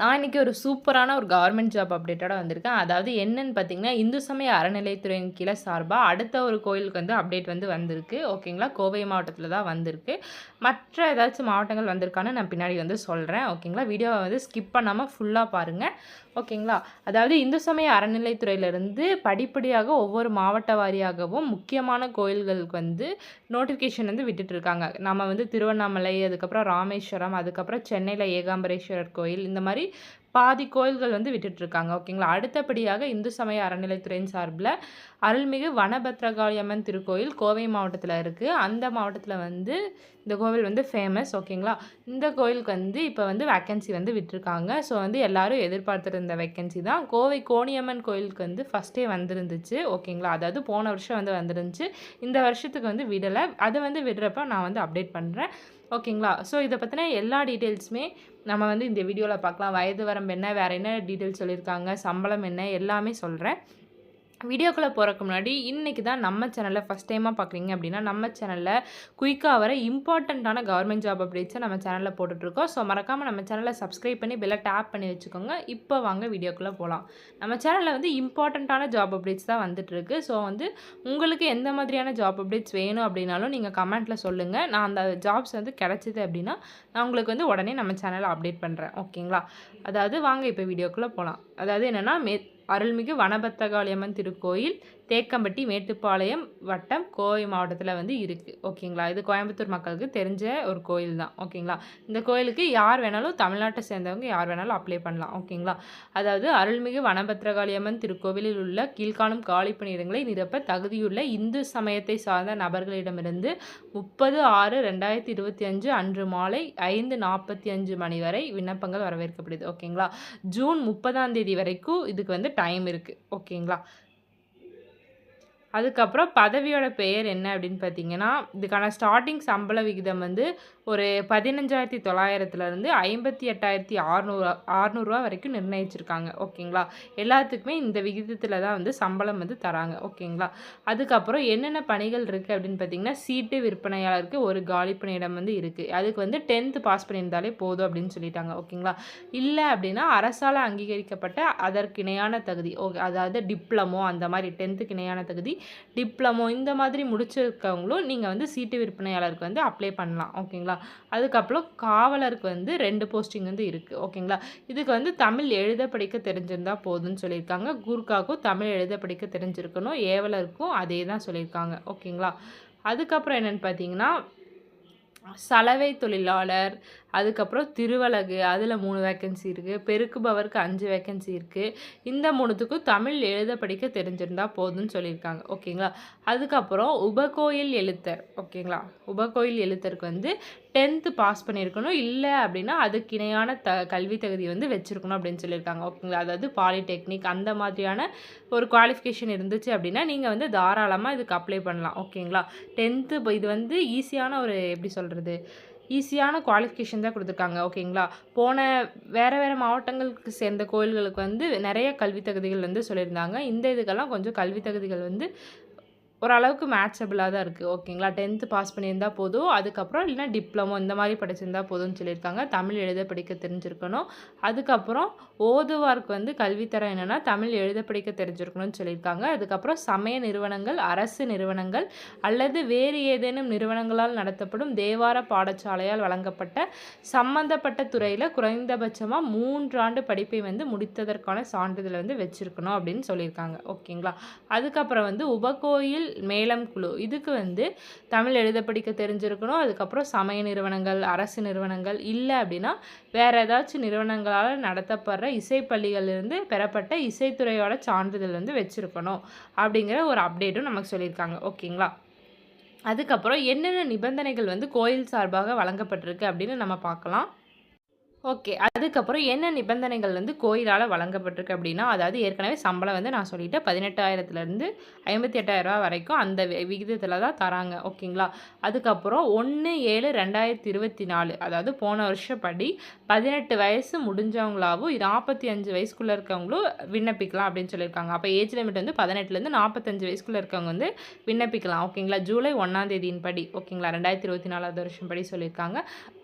நான் இன்றைக்கி ஒரு சூப்பரான ஒரு கவர்மெண்ட் ஜாப் அப்டேட்டோட வந்திருக்கேன். அதாவது என்னன்னு பார்த்தீங்கன்னா இந்து சமய அறநிலைத்துறையின் கீழே சார்பாக அடுத்த ஒரு கோயிலுக்கு வந்து அப்டேட் வந்து வந்திருக்கு. ஓகேங்களா கோவை மாவட்டத்தில் தான் வந்திருக்கு. மற்ற ஏதாச்சும் மாவட்டங்கள் வந்திருக்கான்னு நான் பின்னாடி வந்து சொல்கிறேன் ஓகேங்களா வீடியோவை வந்து ஸ்கிப் பண்ணாமல் ஃபுல்லாக பாருங்கள் ஓகேங்களா அதாவது இந்து சமய அறநிலைத்துறையிலிருந்து படிப்படியாக ஒவ்வொரு மாவட்ட வாரியாகவும் முக்கியமான கோயில்களுக்கு வந்து நோட்டிஃபிகேஷன் வந்து விட்டுட்டுருக்காங்க நம்ம வந்து திருவண்ணாமலை அதுக்கப்புறம் ராமேஸ்வரம் அதுக்கப்புறம் சென்னையில் ஏகாம்பரேஸ்வரர் கோயில் இந்த மாதிரி பாதி கோயில்கள் வந்து விட்டுட்ருக்காங்க ஓகேங்களா? அடுத்தபடியாக இந்து சமய அறநிலைத்துறையின் சார்பில் அருள்மிகு வனபத்ரகாளி அம்மன் திருக்கோயில் கோவை மாவட்டத்தில் இருக்குது அந்த மாவட்டத்தில் வந்து இந்த கோவில் வந்து ஃபேமஸ் ஓகேங்களா? இந்த கோயிலுக்கு வந்து இப்போ வந்து வேக்கன்சி வந்து விட்டுருக்காங்க. ஸோ வந்து எல்லோரும் எதிர்பார்த்துருந்த வேக்கன்சி தான். கோவை கோணியம்மன் கோயிலுக்கு வந்து ஃபஸ்ட்டே வந்திருந்துச்சு ஓகேங்களா? அதாவது போன வருஷம் வந்து வந்துருந்துச்சு. இந்த வருஷத்துக்கு வந்து விடலை. அதை வந்து விடுறப்ப நான் வந்து அப்டேட் பண்ணுறேன் ஓகேங்களா? ஸோ இதை பற்றின எல்லா டீட்டெயில்ஸுமே நம்ம வந்து இந்த வீடியோவில் பார்க்கலாம். வயது வரம்பு என்ன வேறு என்ன டீட்டெயில்ஸ் சொல்லியிருக்காங்க சம்பளம் என்ன எல்லாமே சொல்கிறேன் வீடியோக்குள்ளே போகிறக்கு முன்னாடி இன்றைக்கி தான் நம்ம சேனலில் ஃபஸ்ட் டைமாக பார்க்குறீங்க அப்படின்னா நம்ம சேனலில் குயிக்காக வர இம்பார்ட்டண்ட்டான கவர்மெண்ட் ஜாப் அப்டேட்ஸை நம்ம சேனலில் போட்டுட்ருக்கோம். ஸோ மறக்காமல் நம்ம சேனலை சப்ஸ்கிரைப் பண்ணி பெல்லை டேப் பண்ணி வச்சுக்கோங்க. இப்போ வாங்க வீடியோக்குள்ளே போகலாம் நம்ம சேனலில் வந்து இம்பார்ட்டண்ட்டான ஜாப் அப்டேட்ஸ் தான் வந்துட்டுருக்கு ஸோ வந்து உங்களுக்கு எந்த மாதிரியான ஜாப் அப்டேட்ஸ் வேணும் அப்படின்னாலும் நீங்கள் கமெண்ட்டில் சொல்லுங்கள் நான் அந்த ஜாப்ஸ் வந்து கிடச்சிது அப்படின்னா நான் உங்களுக்கு வந்து உடனே நம்ம சேனலை அப்டேட் பண்ணுறேன் ஓகேங்களா அதாவது வாங்க இப்போ வீடியோக்குள்ளே போகலாம் அதாவது என்னென்னா மே அருள்மிகு வனபத்தகாளியம்மன் திருக்கோயில் தேக்கம்பட்டி மேட்டுப்பாளையம் வட்டம் கோவை மாவட்டத்தில் வந்து இருக்குது ஓகேங்களா? இது கோயம்புத்தூர் மக்களுக்கு தெரிஞ்ச ஒரு கோயில் தான். ஓகேங்களா? இந்த கோயிலுக்கு யார் வேணாலும் தமிழ்நாட்டை சேர்ந்தவங்க யார் வேணாலும் அப்ளை பண்ணலாம். ஓகேங்களா? அதாவது அருள்மிகு வனபத்திரகாளியம்மன் திருக்கோவிலில் உள்ள கீழ்காணும் காலி பணியிடங்களை நிரப்ப தகுதியுள்ள இந்து சமயத்தை சார்ந்த நபர்களிடமிருந்து முப்பது ஆறு ரெண்டாயிரத்தி இருபத்தி அஞ்சு அன்று மாலை ஐந்து நாற்பத்தி அஞ்சு மணி வரை விண்ணப்பங்கள் வரவேற்கப்படுது. ஓகேங்களா? ஜூன் முப்பதாம் தேதி வரைக்கும் இதுக்கு வந்து டைம் இருக்குது ஓகேங்களா? அதுக்கப்புறம் பதவியோட பெயர் என்ன அப்படின்னு பார்த்தீங்கன்னா இதுக்கான ஸ்டார்டிங் சம்பள விகிதம் வந்து ஒரு பதினஞ்சாயிரத்தி தொள்ளாயிரத்துலேருந்து ஐம்பத்தி எட்டாயிரத்தி அறநூறு அறநூறுவா வரைக்கும் நிர்ணயிச்சிருக்காங்க. ஓகேங்களா? எல்லாத்துக்குமே இந்த விகிதத்தில் தான் வந்து சம்பளம் வந்து தராங்க. ஓகேங்களா? அதுக்கப்புறம் என்னென்ன பணிகள் இருக்குது அப்படின்னு பார்த்தீங்கன்னா சீட்டு விற்பனையாளருக்கு ஒரு காலி பணியிடம் வந்து இருக்குது அதுக்கு வந்து டென்த்து பாஸ் பண்ணியிருந்தாலே போதும் அப்படின்னு சொல்லிட்டாங்க. ஓகேங்களா? இல்லை அப்படின்னா அரசால் அங்கீகரிக்கப்பட்ட அதற்கு இணையான தகுதி ஓகே அதாவது டிப்ளமோ அந்த மாதிரி டென்த்துக்கு இணையான தகுதி டிப்ளமோ இந்த மாதிரி முடிச்சிருக்கவங்களும் நீங்கள் வந்து சீட்டு விற்பனையாளருக்கு வந்து அப்ளை பண்ணலாம். ஓகேங்களா அதுக்கப்புறம் காவலருக்கு வந்து ரெண்டு போஸ்டிங் வந்து இருக்குது ஓகேங்களா இதுக்கு வந்து தமிழ் எழுத படிக்க தெரிஞ்சிருந்தால் போதும்னு சொல்லியிருக்காங்க. குர்காக்கும் தமிழ் எழுத படிக்க தெரிஞ்சிருக்கணும். ஏவலருக்கும் அதே தான் சொல்லியிருக்காங்க ஓகேங்களா அதுக்கப்புறம் என்னென்னு பார்த்தீங்கன்னா சலவை தொழிலாளர் அதுக்கப்புறம் திருவலகு அதில் மூணு வேக்கன்சி இருக்குது பெருக்குபவருக்கு அஞ்சு வேக்கன்சி இருக்குது இந்த மூணுத்துக்கும் தமிழ் எழுத படிக்க தெரிஞ்சிருந்தால் போதும்னு சொல்லியிருக்காங்க. ஓகேங்களா? அதுக்கப்புறம் உபகோயில் எழுத்தர். ஓகேங்களா? உபகோயில் எழுத்தருக்கு வந்து டென்த்து பாஸ் பண்ணியிருக்கணும். இல்லை அப்படின்னா அதுக்கு இணையான த கல்வி தகுதி வந்து வச்சுருக்கணும் அப்படின்னு சொல்லியிருக்காங்க. ஓகேங்களா? அதாவது பாலிடெக்னிக் அந்த மாதிரியான ஒரு குவாலிஃபிகேஷன் இருந்துச்சு அப்படின்னா நீங்கள் வந்து தாராளமாக இதுக்கு அப்ளை பண்ணலாம். ஓகேங்களா? டென்த்து இப்போ இது வந்து ஈஸியான ஒரு எப்படி சொல்கிறது ஈஸியான குவாலிஃபிகேஷன் தான் கொடுத்துருக்காங்க. ஓகேங்களா போன வேறு வேறு மாவட்டங்களுக்கு சேர்ந்த கோயில்களுக்கு வந்து நிறைய கல்வி தகுதிகள் வந்து சொல்லியிருந்தாங்க. இந்த இதுக்கெல்லாம் கொஞ்சம் கல்வி தகுதிகள் வந்து ஓரளவுக்கு மேட்சபிளாக தான் இருக்குது ஓகேங்களா டென்த்து பாஸ் பண்ணியிருந்தால் போதும். அதுக்கப்புறம் இல்லைனா டிப்ளமோ இந்த மாதிரி படிச்சிருந்தால் போதும்னு சொல்லியிருக்காங்க. தமிழ் எழுத படிக்க தெரிஞ்சிருக்கணும். அதுக்கப்புறம் ஓதுவார்க்கு வந்து கல்வித்தரம் என்னென்னா தமிழ் எழுத படிக்க தெரிஞ்சிருக்கணும்னு சொல்லியிருக்காங்க. அதுக்கப்புறம் சமய நிறுவனங்கள் அரசு நிறுவனங்கள் அல்லது வேறு ஏதேனும் நிறுவனங்களால் நடத்தப்படும் தேவார பாடசாலையால் வழங்கப்பட்ட சம்பந்தப்பட்ட துறையில் குறைந்தபட்சமாக மூன்றாண்டு படிப்பை வந்து முடித்ததற்கான சான்றிதழ் வந்து வச்சுருக்கணும் அப்படின்னு சொல்லியிருக்காங்க. ஓகேங்களா அதுக்கப்புறம் வந்து உபகோயில் மேலம் குழு. இதுக்கு வந்து தமிழ் எழுத படிக்க தெரிஞ்சிருக்கணும். அதுக்கப்புறம் சமய நிறுவனங்கள் அரசு நிறுவனங்கள் இல்லை அப்படின்னா வேறு ஏதாச்சும் நிறுவனங்களால் நடத்தப்படுற இசைப்பள்ளிகளிலிருந்து பெறப்பட்ட இசைத்துறையோட சான்றிதழ் வந்து வச்சுருக்கணும் அப்படிங்கிற ஒரு அப்டேட்டும் நமக்கு சொல்லியிருக்காங்க. ஓகேங்களா? அதுக்கப்புறம் என்னென்ன நிபந்தனைகள் வந்து கோயில் சார்பாக வழங்கப்பட்டிருக்கு அப்படின்னு நம்ம பார்க்கலாம். ஓகே அதுக்கப்புறம் என்ன நிபந்தனைகள் வந்து கோயிலால் வழங்கப்பட்டிருக்கு அப்படின்னா அதாவது ஏற்கனவே சம்பளம் வந்து நான் சொல்லிட்டேன் பதினெட்டாயிரத்துலேருந்து ஐம்பத்தி எட்டாயிரரூபா வரைக்கும் அந்த விகிதத்தில் தான் தராங்க ஓகேங்களா? அதுக்கப்புறம் ஒன்று ஏழு ரெண்டாயிரத்தி இருபத்தி நாலு அதாவது போன வருஷப்படி பதினெட்டு வயசு முடிஞ்சவங்களாவும் நாற்பத்தி அஞ்சு வயசுக்குள்ளே இருக்கவங்களும் விண்ணப்பிக்கலாம் அப்படின்னு சொல்லியிருக்காங்க. அப்போ ஏஜ் லிமிட் வந்து பதினெட்டுலேருந்து நாற்பத்தஞ்சு வயசுக்குள்ளே இருக்கவங்க வந்து விண்ணப்பிக்கலாம் ஓகேங்களா? ஜூலை ஒன்றாம் தேதியின் படி ஓகேங்களா? ரெண்டாயிரத்தி இருபத்தி நாலாவது வருஷம் படி சொல்லியிருக்காங்க.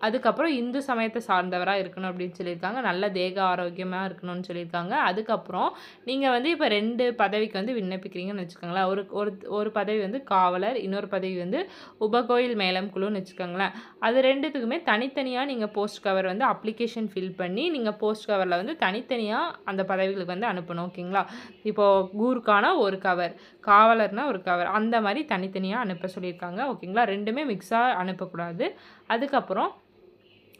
அதுக்கப்புறம் இந்து சமயத்தை சார்ந்தவராக இருக்கணும் அப்படின்னு சொல்லி சொல்லியிருக்காங்க. நல்ல தேக ஆரோக்கியமாக இருக்கணும்னு சொல்லியிருக்காங்க. அதுக்கப்புறம் நீங்கள் வந்து இப்போ ரெண்டு பதவிக்கு வந்து விண்ணப்பிக்கிறீங்கன்னு வச்சுக்கோங்களேன். ஒரு ஒரு ஒரு பதவி வந்து காவலர் இன்னொரு பதவி வந்து உபகோயில் மேலம் குழுன்னு வச்சுக்கோங்களேன். அது ரெண்டுத்துக்குமே தனித்தனியாக நீங்கள் போஸ்ட் கவர் வந்து அப்ளிகேஷன் ஃபில் பண்ணி நீங்கள் போஸ்ட் கவரில் வந்து தனித்தனியாக அந்த பதவிகளுக்கு வந்து அனுப்பணும் ஓகேங்களா? இப்போது கூருக்கான ஒரு கவர் காவலர்னால் ஒரு கவர் அந்த மாதிரி தனித்தனியாக அனுப்ப சொல்லியிருக்காங்க ஓகேங்களா? ரெண்டுமே மிக்ஸாக அனுப்பக்கூடாது. அதுக்கப்புறம்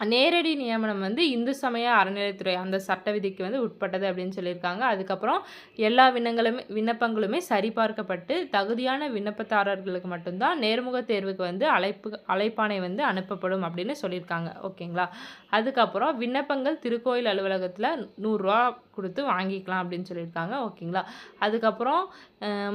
நேரடி நியமனம் வந்து இந்து சமய அறநிலையத்துறை அந்த சட்ட விதிக்கு வந்து உட்பட்டது அப்படின்னு சொல்லியிருக்காங்க. அதுக்கப்புறம் எல்லா விண்ணங்களுமே விண்ணப்பங்களுமே சரிபார்க்கப்பட்டு தகுதியான விண்ணப்பதாரர்களுக்கு மட்டும்தான் நேர்முக தேர்வுக்கு வந்து அழைப்பு அழைப்பானை வந்து அனுப்பப்படும் அப்படின்னு சொல்லியிருக்காங்க. ஓகேங்களா? அதுக்கப்புறம் விண்ணப்பங்கள் திருக்கோயில் அலுவலகத்தில் நூறுரூவா கொடுத்து வாங்கிக்கலாம் அப்படின்னு சொல்லியிருக்காங்க. ஓகேங்களா? அதுக்கப்புறம்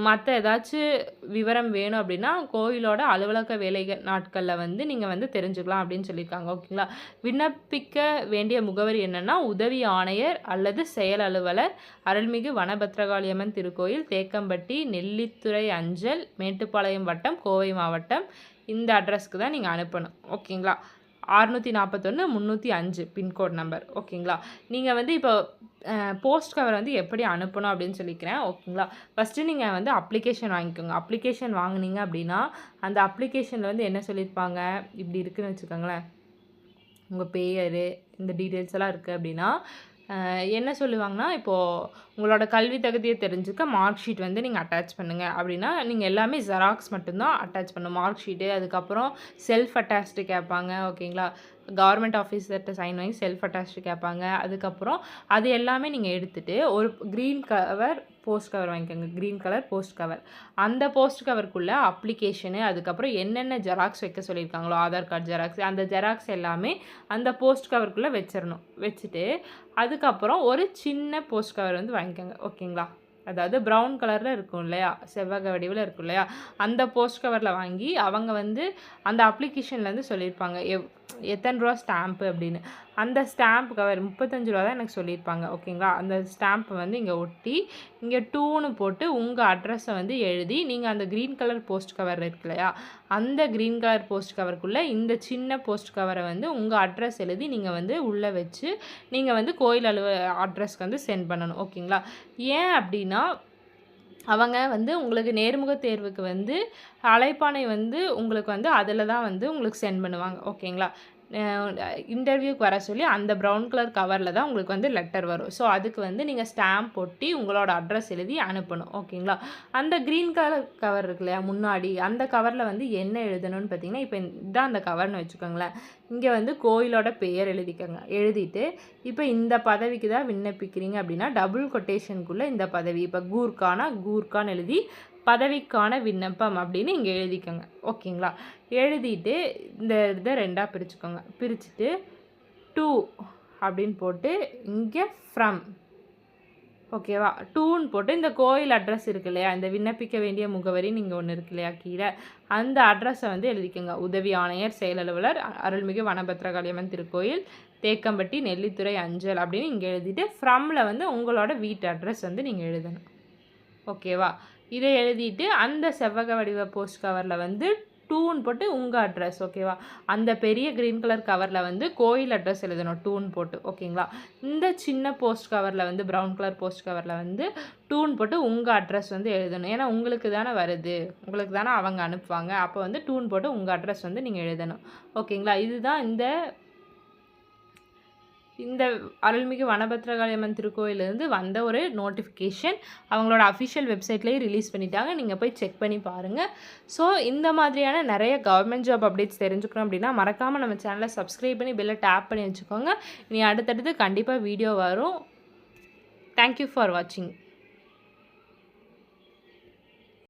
மற்ற ஏதாச்சும் விவரம் வேணும் அப்படின்னா கோயிலோட அலுவலக வேலைகள் நாட்களில் வந்து நீங்கள் வந்து தெரிஞ்சுக்கலாம் அப்படின்னு சொல்லியிருக்காங்க. ஓகேங்களா? விண்ணப்பிக்க வேண்டிய முகவரி என்னென்னா உதவி ஆணையர் அல்லது செயல் அலுவலர் அருள்மிகு வனபத்ரகாளியம்மன் திருக்கோயில் தேக்கம்பட்டி நெல்லித்துறை அஞ்சல் மேட்டுப்பாளையம் வட்டம் கோவை மாவட்டம். இந்த அட்ரஸ்க்கு தான் நீங்கள் அனுப்பணும். ஓகேங்களா? அறுநூற்றி நாற்பத்தொன்று முந்நூற்றி அஞ்சு பின்கோட் நம்பர். ஓகேங்களா? நீங்கள் வந்து இப்போ போஸ்ட் கவர் வந்து எப்படி அனுப்பணும் அப்படின்னு சொல்லிக்கிறேன். ஓகேங்களா? ஃபஸ்ட்டு நீங்கள் வந்து அப்ளிகேஷன் வாங்கிக்கோங்க. அப்ளிகேஷன் வாங்கினீங்க அப்படின்னா அந்த அப்ளிகேஷனில் வந்து என்ன சொல்லியிருப்பாங்க? இப்படி இருக்குதுன்னு வச்சுக்கோங்களேன். உங்கள் பேர் இந்த டீட்டெயில்ஸ் எல்லாம் இருக்குது அப்படின்னா என்ன சொல்லுவாங்கன்னா இப்போது உங்களோட கல்வி தகுதியை தெரிஞ்சுக்க மார்க் ஷீட் வந்து நீங்கள் அட்டாச் பண்ணுங்கள் அப்படின்னா நீங்கள் எல்லாமே ஜெராக்ஸ் மட்டும்தான் அட்டாச் பண்ணும் மார்க் ஷீட்டு அதுக்கப்புறம் செல்ஃப் அட்டாச்டு கேட்பாங்க ஓகேங்களா? கவர்மெண்ட் ஆஃபீஸர்கிட்ட சைன் வாங்கி செல்ஃப் அட்டாச்டு கேட்பாங்க. அதுக்கப்புறம் அது எல்லாமே நீங்கள் எடுத்துகிட்டு ஒரு க்ரீன் கவர் போஸ்ட் கவர் வாங்கிக்கோங்க. க்ரீன் கலர் போஸ்ட் கவர் அந்த போஸ்ட் கவருக்குள்ளே அப்ளிகேஷனு அதுக்கப்புறம் என்னென்ன ஜெராக்ஸ் வைக்க சொல்லியிருக்காங்களோ ஆதார் கார்டு ஜெராக்ஸ் அந்த ஜெராக்ஸ் எல்லாமே அந்த போஸ்ட் கவருக்குள்ளே வச்சிடணும் வச்சுட்டு அதுக்கப்புறம் ஒரு சின்ன போஸ்ட் கவர் வந்து வாங்கிக்கோங்க. ஓகேங்களா? அதாவது ப்ரௌன் கலரில் இருக்கும் இல்லையா? செவ்வக வடிவில் இருக்கும் இல்லையா? அந்த போஸ்ட் கவரில் வாங்கி அவங்க வந்து அந்த அப்ளிகேஷன்லேருந்து சொல்லியிருப்பாங்க. எவ் எத்தனை ரூபா ஸ்டாம்ப்பு அப்படின்னு. அந்த ஸ்டாம்ப் கவர் முப்பத்தஞ்சு ரூபா தான் எனக்கு சொல்லியிருப்பாங்க. ஓகேங்களா அந்த ஸ்டாம்ப்பை வந்து இங்கே ஒட்டி இங்கே டூன்னு போட்டு உங்கள் அட்ரஸை வந்து எழுதி நீங்கள் அந்த க்ரீன் கலர் போஸ்ட் கவர் இருக்கு இல்லையா? அந்த க்ரீன் கலர் போஸ்ட் கவருக்குள்ளே இந்த சின்ன போஸ்ட் கவரை வந்து உங்கள் அட்ரஸ் எழுதி நீங்கள் வந்து உள்ளே வச்சு நீங்கள் வந்து கோயில் அலுவ அட்ரஸ்க்கு வந்து சென்ட் பண்ணணும். ஓகேங்களா ஏன் அப்படின்னா அவங்க வந்து உங்களுக்கு நேர்முக தேர்வுக்கு வந்து அழைப்பானை வந்து உங்களுக்கு வந்து அதில் தான் வந்து உங்களுக்கு சென்ட் பண்ணுவாங்க. ஓகேங்களா இன்டர்வியூக்கு வர சொல்லி அந்த ப்ரௌன் கலர் கவரில் தான் உங்களுக்கு வந்து லெட்டர் வரும். ஸோ அதுக்கு வந்து நீங்கள் ஸ்டாம்ப் ஒட்டி உங்களோட அட்ரஸ் எழுதி அனுப்பணும். ஓகேங்களா அந்த க்ரீன் கலர் கவர் இருக்கு இல்லையா முன்னாடி அந்த கவரில் வந்து என்ன எழுதணும்னு பார்த்தீங்கன்னா இப்போ இதுதான் அந்த கவர்னு வச்சுக்கோங்களேன். இங்கே வந்து கோயிலோட பெயர் எழுதிக்கோங்க. எழுதிட்டு இப்போ இந்த பதவிக்கு தான் விண்ணப்பிக்கிறீங்க அப்படின்னா டபுள் கொட்டேஷனுக்குள்ளே இந்த பதவி இப்போ கூர்கானா கூர்கான்னு எழுதி பதவிக்கான விண்ணப்பம் அப்படின்னு இங்கே எழுதிக்கோங்க. ஓகேங்களா? எழுதிட்டு இந்த இதை ரெண்டாக பிரிச்சுக்கோங்க. பிரிச்சுட்டு டூ அப்படின்னு போட்டு இங்கே ஃப்ரம் ஓகேவா? டூன்னு போட்டு இந்த கோயில் அட்ரஸ் இருக்கு இல்லையா? இந்த விண்ணப்பிக்க வேண்டிய முகவரி நீங்கள் ஒன்று இருக்கு இல்லையா? கீழே. அந்த அட்ரஸை வந்து எழுதிக்கோங்க. உதவி ஆணையர் செயலலுவலர் அருள்மிகு வனபத்ரகாளியம்மன் திருக்கோயில் தேக்கம்பட்டி நெல்லித்துறை அஞ்சல் அப்படின்னு இங்கே எழுதிட்டு ஃப்ரம்மில் வந்து உங்களோட வீட்டு அட்ரஸ் வந்து நீங்கள் எழுதணும். ஓகேவா? இதை எழுதிட்டு அந்த செவ்வக வடிவ போஸ்ட் கவரில் வந்து டூன்னு போட்டு உங்கள் அட்ரஸ் ஓகேவா அந்த பெரிய க்ரீன் கலர் கவரில் வந்து கோயில் அட்ரஸ் எழுதணும் டூன் போட்டு ஓகேங்களா இந்த சின்ன போஸ்ட் கவரில் வந்து ப்ரௌன் கலர் போஸ்ட் கவரில் வந்து டூன் போட்டு உங்கள் அட்ரஸ் வந்து எழுதணும். ஏன்னா உங்களுக்கு தானே வருது. உங்களுக்கு தானே அவங்க அனுப்புவாங்க. அப்போ வந்து டூன் போட்டு உங்கள் அட்ரஸ் வந்து நீங்கள் எழுதணும். ஓகேங்களா இதுதான் இந்த இந்த அருள்மிகு வனபத்ரகாளியம்மன் திருக்கோயிலேருந்து வந்த ஒரு நோட்டிஃபிகேஷன் அவங்களோட அஃபிஷியல் வெப்சைட்லேயே ரிலீஸ் பண்ணிட்டாங்க. நீங்கள் போய் செக் பண்ணி பாருங்கள் ஸோ இந்த மாதிரியான நிறைய கவர்மெண்ட் ஜாப் அப்டேட்ஸ் தெரிஞ்சுக்கணும் அப்படின்னா மறக்காமல் நம்ம சேனலை சப்ஸ்கிரைப் பண்ணி பில்லை டேப் பண்ணி வச்சுக்கோங்க. நீ அடுத்தடுத்து கண்டிப்பாக வீடியோ வரும். தேங்க்யூ ஃபார் வாட்சிங்